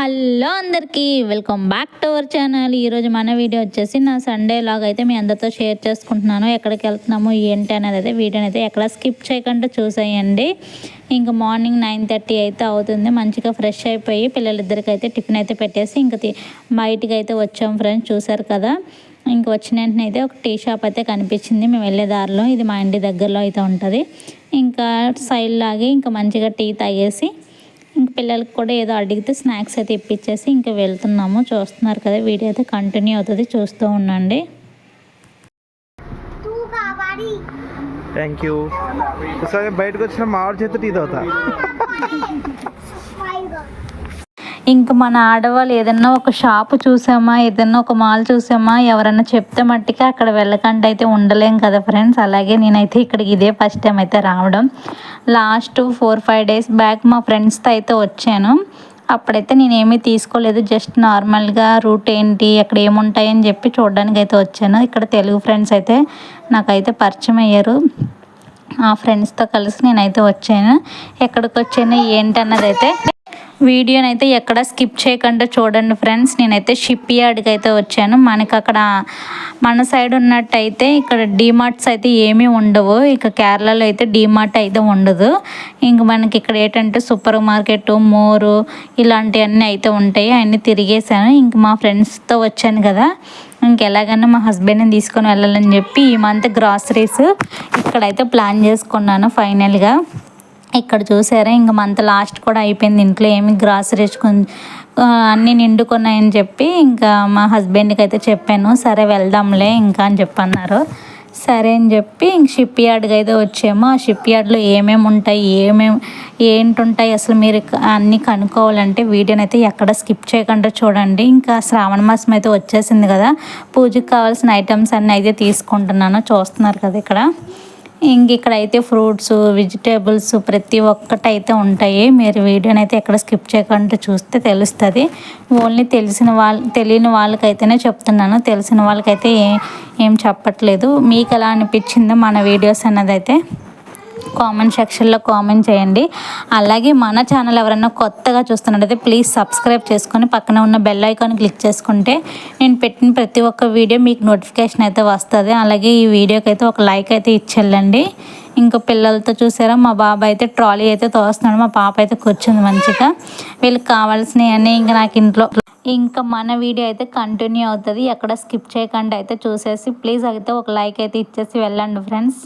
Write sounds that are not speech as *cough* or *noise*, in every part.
Hello అందరికీ welcome back to our channel. ఈరోజు మన వీడియో వచ్చేసి నా సండే లాగ్ అయితే మీ అందరితో షేర్ చేసుకుంటున్నాను. ఎక్కడికి వెళ్తున్నాము ఏంటి అనేది అయితే వీడియోని అయితే ఎక్కడ స్కిప్ చేయకుండా చూసేయండి. ఇంకా మార్నింగ్ నైన్ థర్టీ అయితే అవుతుంది. మంచిగా ఫ్రెష్ అయిపోయి పిల్లలిద్దరికి అయితే టిఫిన్ అయితే పెట్టేసి ఇంకా బయటికి అయితే వచ్చాం ఫ్రెండ్స్ చూసారు కదా? ఇంక వచ్చిన వెంటనే అయితే ఒక టీ షాప్ అయితే కనిపించింది. మేము వెళ్ళే దారిలో ఇది మా ఇంటి దగ్గరలో అయితే ఉంటుంది. ఇంకా సైడ్ లాగి ఇంకా మంచిగా టీ తాగేసి పిల్లలకి కూడా ఏదో అడిగితే స్నాక్స్ అయితే ఇప్పించేసి ఇంకా వెళ్తున్నాము. చూస్తున్నారు కదా వీడియో అయితే కంటిన్యూ అవుతుంది. చూస్తూ ఉండండి. థ్యాంక్ యూ ఒకసారి బయటకు వచ్చిన మామిడి చేతి టీ తాగుతా. ఇంకా మన ఆడవాళ్ళు ఏదన్నా ఒక షాపు చూసామా ఏదన్నా ఒక మాల్ చూసామా ఎవరన్నా చెప్తే మట్టికి అక్కడ వెళ్ళకుండా అయితే ఉండలేం కదా ఫ్రెండ్స్. అలాగే నేనైతే ఇక్కడికి ఇదే ఫస్ట్ టైం అయితే రావడం. Last four five days back మా ఫ్రెండ్స్తో అయితే వచ్చాను. అప్పుడైతే నేను తీసుకోలేదు. జస్ట్ నార్మల్గా రూట్ ఏంటి అక్కడ ఏముంటాయని చెప్పి చూడడానికి అయితే వచ్చాను. ఇక్కడ తెలుగు ఫ్రెండ్స్ అయితే నాకైతే పరిచయం అయ్యారు. ఆ ఫ్రెండ్స్తో కలిసి నేనైతే వచ్చాను. ఎక్కడికి వచ్చాను ఏంటన్నది అయితే వీడియోని అయితే ఎక్కడ స్కిప్ చేయకుండా చూడండి ఫ్రెండ్స్. నేనైతే షిప్ యార్డ్కి అయితే వచ్చాను. మనకి అక్కడ మన సైడ్ ఉన్నట్టయితే ఇక్కడ డీమార్ట్స్ అయితే ఏమీ ఉండవు. ఇక కేరళలో అయితే డీమార్ట్ అయితే ఉండదు. ఇంక మనకి ఇక్కడ ఏంటంటే సూపర్ మార్కెట్ మోరు ఇలాంటివన్నీ అయితే ఉంటాయి. అన్నీ తిరిగేసాను ఇంక మా ఫ్రెండ్స్తో వచ్చాను కదా. ఇంకెలాగైనా మా హస్బెండ్ని తీసుకొని వెళ్ళాలని చెప్పి ఈ మంత్ గ్రాసరీస్ ఇక్కడైతే ప్లాన్ చేసుకున్నాను ఫైనల్గా. ఇక్కడ చూసారా? ఇంక మంత్ లాస్ట్ కూడా అయిపోయింది. ఇంట్లో ఏమి గ్రాసరీస్ అన్నీ నిండుకున్నాయని చెప్పి ఇంకా మా హస్బెండ్కి అయితే చెప్పాను. సరే వెళ్దాంలే ఇంకా అని చెప్పన్నారు. సరే అని చెప్పి ఇంక షిప్ యార్డ్కి అయితే వచ్చాము. ఆ షిప్ యార్డ్లో ఏమేమి ఉంటాయి? ఏమేమి ఏంటి ఉంటాయి అసలు మీరు అన్నీ కనుక్కోవాలంటే వీడియోని అయితే ఎక్కడ స్కిప్ చేయకుండా చూడండి. ఇంకా శ్రావణ మాసం అయితే వచ్చేసింది కదా. పూజకి కావాల్సిన ఐటమ్స్ అన్నీ అయితే తీసుకుంటున్నాను. చూస్తున్నారు కదా ఇక్కడ. ఇంక ఇక్కడైతే ఫ్రూట్స్ వెజిటేబుల్స్ ప్రతి ఒక్కటి అయితే ఉంటాయి. మీరు వీడియోని అయితే ఎక్కడ స్కిప్ చేయకుండా చూస్తే తెలుస్తుంది. ఓన్లీ తెలిసిన వాళ్ళు తెలియని వాళ్ళకైతేనే చెప్తున్నాను. తెలిసిన వాళ్ళకైతే ఏ ఏం చెప్పట్లేదు. మీకు ఎలా అనిపించిందో మన వీడియోస్ అన్నది అయితే కామెంట్ సెక్షన్లో కామెంట్ చేయండి. అలాగే మన ఛానల్ ఎవరైనా కొత్తగా చూస్తున్నట్టయితే ప్లీజ్ సబ్స్క్రైబ్ చేసుకొని పక్కన ఉన్న బెల్ ఐకాన్ క్లిక్ చేసుకుంటే నేను పెట్టిన ప్రతి ఒక్క వీడియో మీకు నోటిఫికేషన్ అయితే వస్తుంది. అలాగే ఈ వీడియోకి అయితే ఒక లైక్ అయితే ఇచ్చేళ్ళండి. ఇంకా పిల్లలతో చూసారా? మా బాబా అయితే ట్రాలీ అయితే తోస్తున్నాడు. మా పాప అయితే కూర్చుంది మంచిగా. వీళ్ళకి కావాల్సినవన్నీ ఇంకా నాకు ఇంట్లో ఇంకా మన వీడియో అయితే కంటిన్యూ అవుతుంది. ఎక్కడ స్కిప్ చేయకుండా అయితే చూసేసి ప్లీజ్ అయితే ఒక లైక్ అయితే ఇచ్చేసి వెళ్ళండి ఫ్రెండ్స్.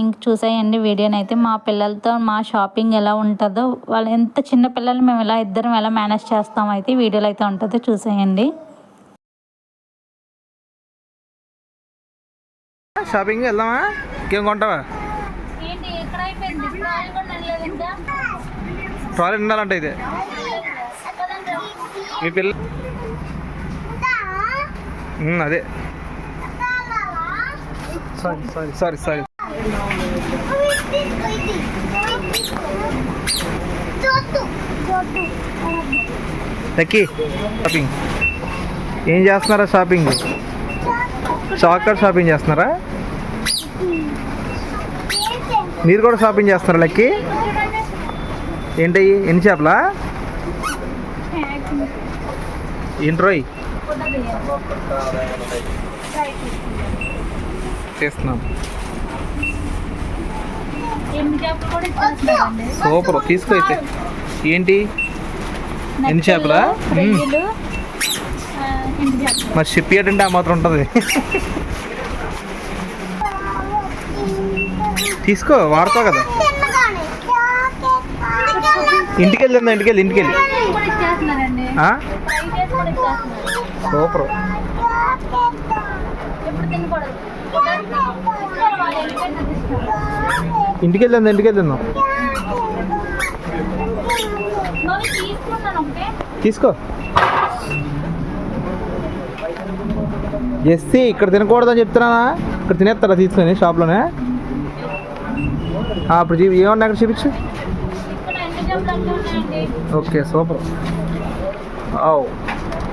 ఇంక చూసేయండి వీడియోని అయితే మా పిల్లలతో మా షాపింగ్ ఎలా ఉంటుందో వాళ్ళు ఎంత చిన్న పిల్లలు మేము ఎలా ఇద్దరం ఎలా మేనేజ్ చేస్తామో అయితే వీడియోలో అయితే ఉంటుందో చూసేయండి. షాపింగ్ వెళ్దామా? ఇంకేం కొంటావా? ట్రాలీ ఉండాలంటే ఇదే. మీ పిల్ల అదే. Sorry sorry sorry sorry lucky shopping. ఏం చేస్తున్నారా షాపింగ్? చాక్లెట్ షాపింగ్ చేస్తున్నారా? మీరు కూడా షాపింగ్ చేస్తున్నారా లక్కీ? ఏంటయ్యి ఎన్ని చేపలా? ఏంట్రోయ్ చేస్తున్నాం. సూపర్. తీసుకో అయితే ఏంటి ఎన్ని చేపలా. మరి షిప్ అంటే ఆ మాత్రం ఉంటుంది. తీసుకో వాడతావు కదా. ఇంటికి వెళ్ళిందా ఇంటికి వెళ్ళి ఇంటికి వెళ్ళి ఆ? సూపర్. *laughs* ఇంటికి వెళ్ళిందా ఇంటికి వెళ్ళిందా తీసుకో. ఎస్సీ ఇక్కడ తినకూడదని చెప్తున్నానా? ఇక్కడ తినేస్తారా తీసుకొని షాప్లోనే? చూపి ఏమన్నా అక్కడ చూపించు. Okay super. ఆవ్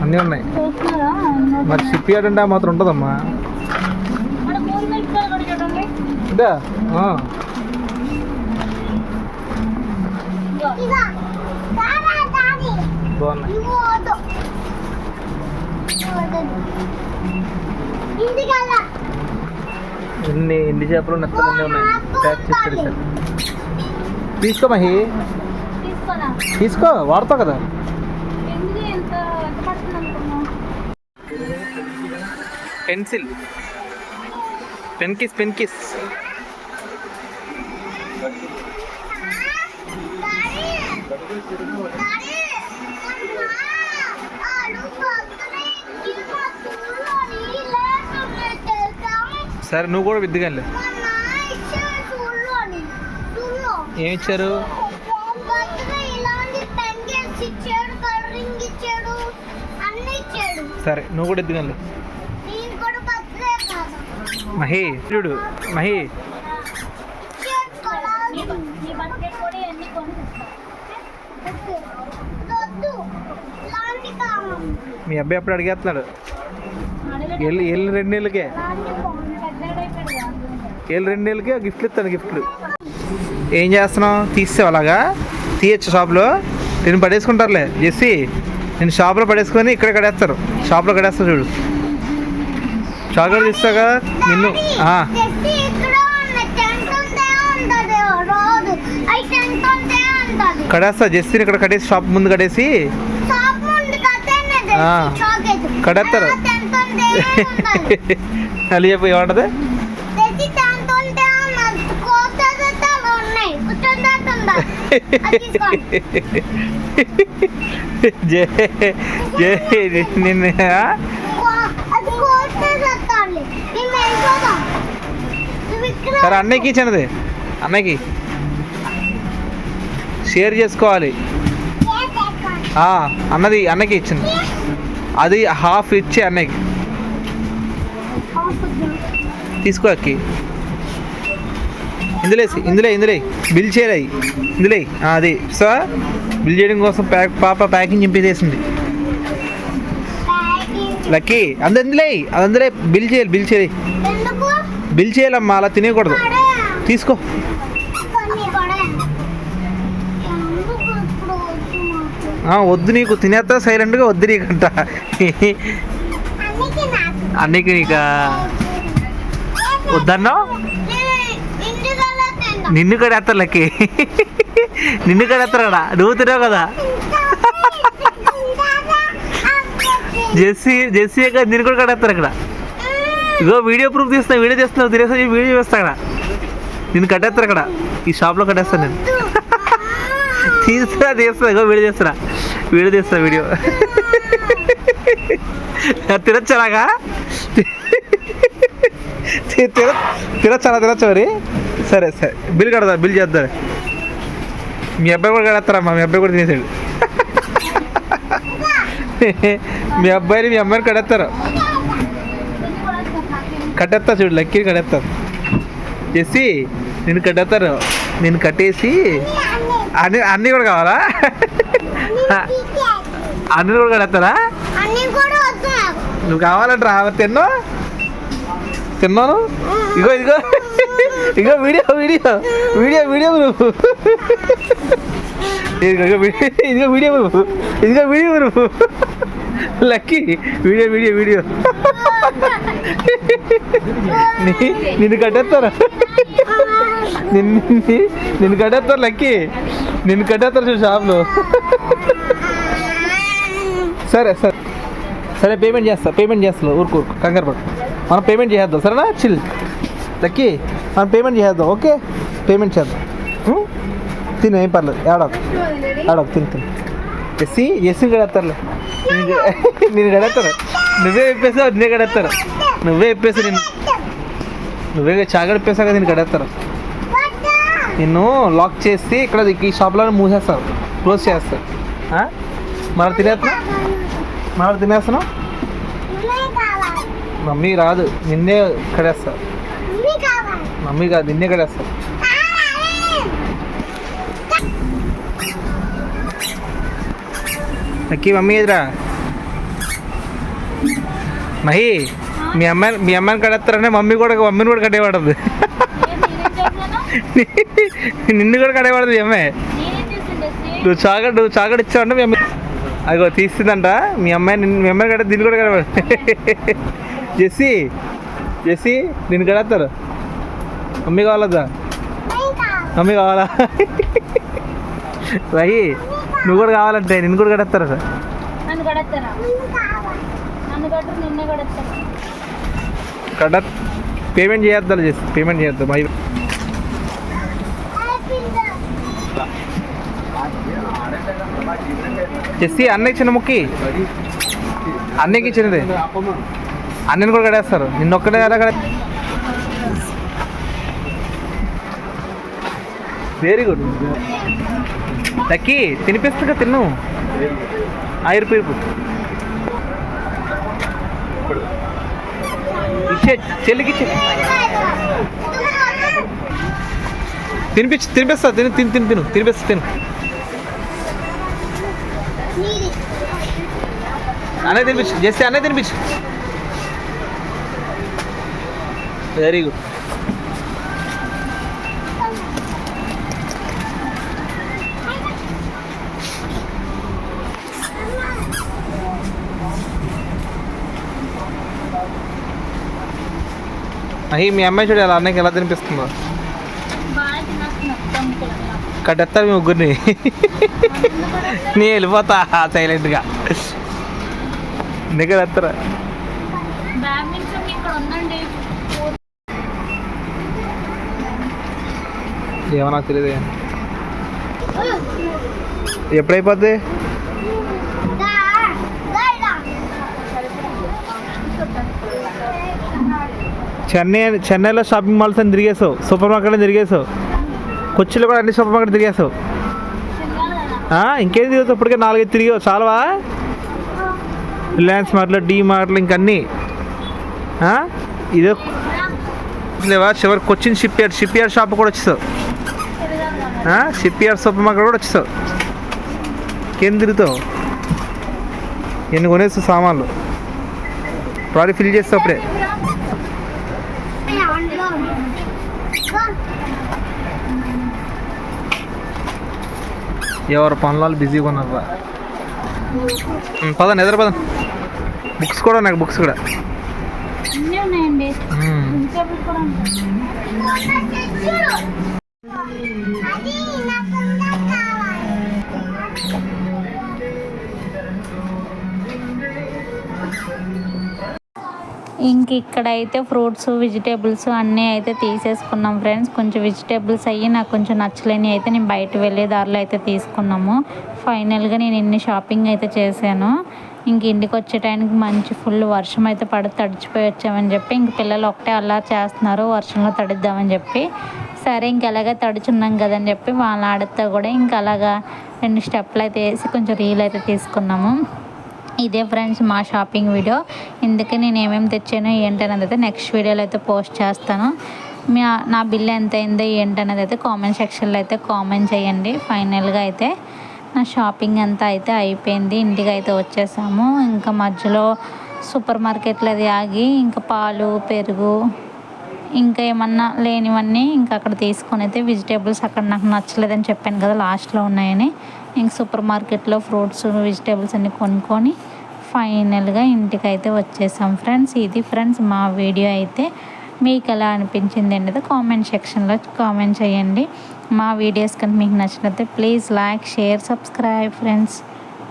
అన్నీ ఉన్నాయి. మరి షిప్ యార్డ్ అంటే మాత్రం ఉంటుందమ్మా. ఇదా ఇన్ని చేపలు ఉన్నాయి తీసుకో మహి. తీసుకో వాడతావు కదా. Pencil. Pen kiss pen kiss. సరే నువ్వు కూడా విద్దుగానిలే ఏమి ఇచ్చారు సరే నువ్వు కూడా కాదు. మహి చూడు మహి నీ బ- నీ బర్త్డే కూడా ఎన్ని కొని వద్దు ఇలాంటి కావాలి మీ అబ్బాయి ఎప్పుడు అడిగేస్తున్నాడు. వెళ్ళి వెళ్ళి రెండు నెలలకే. వెళ్ళి రెండు నెలలకే గిఫ్ట్లు ఇస్తాను గిఫ్ట్లు. ఏం చేస్తున్నావు? తీస్తావు అలాగా? తీయచ్చు షాప్లో. నేను పడేసుకుంటారులే. జెస్సి నేను షాప్లో పడేసుకొని ఇక్కడ కడేస్తారు. షాప్లో కడేస్తారు చూడు. చాక్లెట్ కదా నిన్ను కడేస్తా జెస్సీని ఇక్కడ కడేసి షాప్ ముందు కడేసి షాప్ ముందు కట్టేనే ఆ. చాకెట్ కడేస్తారు. *laughs* అది చెప్పు ఏమంటది? అలా జే జే నిన్న సరే అన్నయ్యకి ఇచ్చినది అన్నయ్యకి. షేర్ చేసుకోవాలి. అన్నది అన్నకి ఇచ్చింది. అది హాఫ్ ఇచ్చి అన్నయ్యకి. తీసుకో అక్కి. ఇందులో ఇందులో ఇందులో బిల్ చేయలే ఇందులో అది. సో బిల్ చేయడం కోసం ప్యాక్ పాప ప్యాకింగ్ చింపేసేసింది. లక్కీ అందు అందులో అది అందులో బిల్ చేయాలి బిల్ చేయాలి. బిల్ చేయాలమ్మా అలా తినేయకూడదు. తీసుకో కొన్ని పడే ఎందుకు ఇప్పుడు వద్దు మాకు ఆ, వద్దు నీకు తినేస్తా సైలెంట్గా వద్దు నీకంట. అన్నికి నాకు? వద్దన్నా నిన్ను కడేస్తారు లక్కి. నిన్ను కడేస్తారు నువ్వు తినావు కదా? జెస్సీ జెస్సీ కదా నిన్ను కూడా కడేస్తారు ఇక్కడ. ఇగో వీడియో ప్రూఫ్ తీస్తా వీడియో తీస్తున్నావు తినేస్తా వీడియో చేస్తా అక్కడ నిన్ను కట్టేస్తారు అక్కడ ఈ షాప్లో కట్టేస్తాను నేను. తీస్తా తీస్తా ఇగో వీడియో చేస్తున్నా వీడియో తీస్తా వీడియో. తినచ్చు అలాగా తినచ్చు తినచ్చు మరి? సరే సరే. బిల్ కడదా బిల్ చేద్దాం. మీ అబ్బాయి కూడా కడతారమ్మా మీ అబ్బాయి కూడా తినేసాడు. మీ అబ్బాయిని మీ అమ్మాయిని కడేస్తారు. కట్టేస్తా చూడు లక్కీని కట్టేస్తారు చేసి నేను కట్టేస్తారు నేను కట్టేసి అన్ని అన్నీ కూడా కావాలా? అన్నీ కూడా కడతారా నువ్వు కావాలంటే రా తిన్నో? తిన్నాను? ఇగో ఇగో. ఇగో వీడియో వీడియో. వీడియో వీడియో నువ్వు. ఇదిగో ఇదిగో వీడియో నువ్వు. ఇదిగో వీడియో నువ్వు. లక్కీ. Video video video. నిన్ను కట్టేస్తారా. నిన్ను నిన్ను కట్టేస్తారు లక్కీ. నిన్ను కట్టేస్తారు షాప్లో. సరే సరే. సరే పేమెంట్ చేస్తా పేమెంట్ చేస్తాను ఊరుకు ఊరుకు. కంగారు పడు మనం పేమెంట్ చేసేద్దాం సరేనా? Chill Lucky. మనం పేమెంట్ చేసేద్దాం ఓకే? పేమెంట్ చేద్దాం. తిను ఏం పర్లేదు. ఏడవకు ఏడవకు తిను తిను. ఎస్సీ? ఎస్సీ కడేస్తారులే నేను *laughs* కడేస్తారు నువ్వే ఇప్పేసావు నేను కడేస్తారు నువ్వే ఇప్పేసి నేను నువ్వే చాగడ కదా నేను కడేస్తారు నిన్ను లాక్ చేసి ఇక్కడ ఈ షాప్లో మూసేస్తారు. క్లోజ్ చేస్తారు. మరి తినేస్తున్నా? మరి తినేస్తున్నావు? మమ్మీ రాదు నిన్నే కడేస్తా. మమ్మీ కాదు నిన్నే కడేస్తా. అక్కి మమ్మీ ఎదురా? మహి మీ అమ్మాయి మీ అమ్మాయిని కడేస్తారనే మమ్మీ కూడా మమ్మీని కూడా కట్టేవాడదు. నిన్ను కూడా కడేవాడదు అమ్మాయి నువ్వు నువ్వు చాగడు ఇచ్చావంటే మీ అమ్మాయి అగో తీస్తుందంట. మీ అమ్మాయి మీ అమ్మాయి కట్టే దీన్ని కూడా కడేవాడు జెస్సీ జెస్సీ నేను కడతారు మమ్మీ కావాలదా? మమ్మీ కావాలా? రహి నువ్వు కూడా కావాలంటే నిన్ను కూడా కడతారా సార్ కడ పేమెంట్ చేయొద్దా జెస్సీ పేమెంట్ చేయొద్దు. మై జెస్సీ అన్నయ్య చిన్న ముక్కి? అన్నకి ఇచ్చినది? అన్నని కూడా కడేస్తారు. నిన్నొక్కడే ఎలా కడే వెరీ గుడ్ తక్కి తినిపిస్తుందిగా తిన్ను. ఆయుర్ పీరుపు. ఇచ్చే చెల్లికి తినిపించి తినిపిస్తా తిని తిని తిని తిను తినిపిస్తా తిను. అనే తినిపించు. చేస్తే అన్నీ తినిపించు. వెరీ గుడ్ అయ్యి మీ అమ్మాయి చూడాలి అలా అన్నకి ఎలా తినిపిస్తుందో. కట్టేస్తారు మీ ముగ్గురిని. నీ వెళ్ళిపోతా సైలెంట్గా. దగ్గర ఇక్కడ ఉందండి. ఏమన్నా తెలియదు ఎప్పుడైపోద్ది? చెన్నై చెన్నైలో షాపింగ్ మాల్స్ అని తిరిగేసావు. సూపర్ మార్కెట్ అని తిరిగేసావు. కొచ్చిలో కూడా అన్ని సూపర్ మార్కెట్ తిరిగేసావు ఇంకేం తిరుగుతావు? ఇప్పటికే నాలుగైదు తిరిగావు. చాలవా? Reliance మార్ట్లో D మార్ట్లు ఇంకన్నీ. ఆ? ఇదే లేవా? చివరి Cochin shipyard shipyard shop కూడా వచ్చేసావు షిప్ యార్డ్ సూపర్ మార్కెట్ కూడా వచ్చేసావు ఇంకేం తిరుగుతావు? ఎన్ని కొనేస్తావు సామాన్లు? ట్రాలీ ఫిల్ చేస్తావు అప్పుడే. ఎవరు పనులు బిజీగా ఉన్నారు పదండి ఎదురు పదండి. బుక్స్ కూడా నాకు బుక్స్ కూడా. ఇంక ఇక్కడైతే ఫ్రూట్స్ వెజిటేబుల్స్ అన్నీ అయితే తీసేసుకున్నాం ఫ్రెండ్స్. కొంచెం వెజిటేబుల్స్ అయ్యి నాకు కొంచెం నచ్చలేని అయితే నేను బయట వెళ్ళే దారిలో అయితే తీసుకున్నాము. ఫైనల్గా నేను ఇన్ని షాపింగ్ అయితే చేశాను. ఇంక ఇంటికి వచ్చే టైంకి మంచి ఫుల్ వర్షం అయితే పడి తడిచిపోయి వచ్చామని చెప్పి ఇంక పిల్లలు ఒకటే అలా చేస్తున్నారు. వర్షంలో తడిద్దామని చెప్పి. సరే ఇంక అలాగే తడుచున్నాం కదని చెప్పి వాళ్ళ ఆడితే కూడా ఇంక అలాగా రెండు స్టెప్లు అయితే వేసి కొంచెం రీల్ అయితే తీసుకున్నాము. ఇదే ఫ్రెండ్స్ మా షాపింగ్ వీడియో. ఇందుకే నేను ఏమేమి తెచ్చానో ఏంటనేది అయితే నెక్స్ట్ వీడియోలో అయితే పోస్ట్ చేస్తాను. మీ నా బిల్ ఎంత అయిందో ఏంటనేది అయితే కామెంట్ సెక్షన్లో అయితే కామెంట్ చేయండి. ఫైనల్గా అయితే నా షాపింగ్ అంతా అయితే అయిపోయింది. ఇంటికి అయితే వచ్చేసాము. ఇంకా మధ్యలో సూపర్ మార్కెట్లో అది ఆగి ఇంకా పాలు పెరుగు ఇంకా ఏమన్నా లేనివన్నీ ఇంకా అక్కడ తీసుకొని అయితే వెజిటేబుల్స్ అక్కడ నాకు నచ్చలేదని చెప్పాను కదా లాస్ట్లో ఉన్నాయని. ఇంక సూపర్ మార్కెట్లో ఫ్రూట్స్ వెజిటేబుల్స్ అన్ని కొనుక్కొని ఫైనల్గా ఇంటికి అయితే వచ్చేసాం ఫ్రెండ్స్. ఇది ఫ్రెండ్స్ మా వీడియో అయితే. మీకు ఎలా అనిపించింది అనేది కామెంట్ సెక్షన్లో కామెంట్ చేయండి. మా వీడియోస్ కనుక మీకు నచ్చినట్లయితే please like share subscribe friends.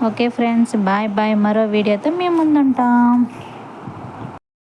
Okay friends bye bye. మరో వీడియోతో మేము ముందుంటాం.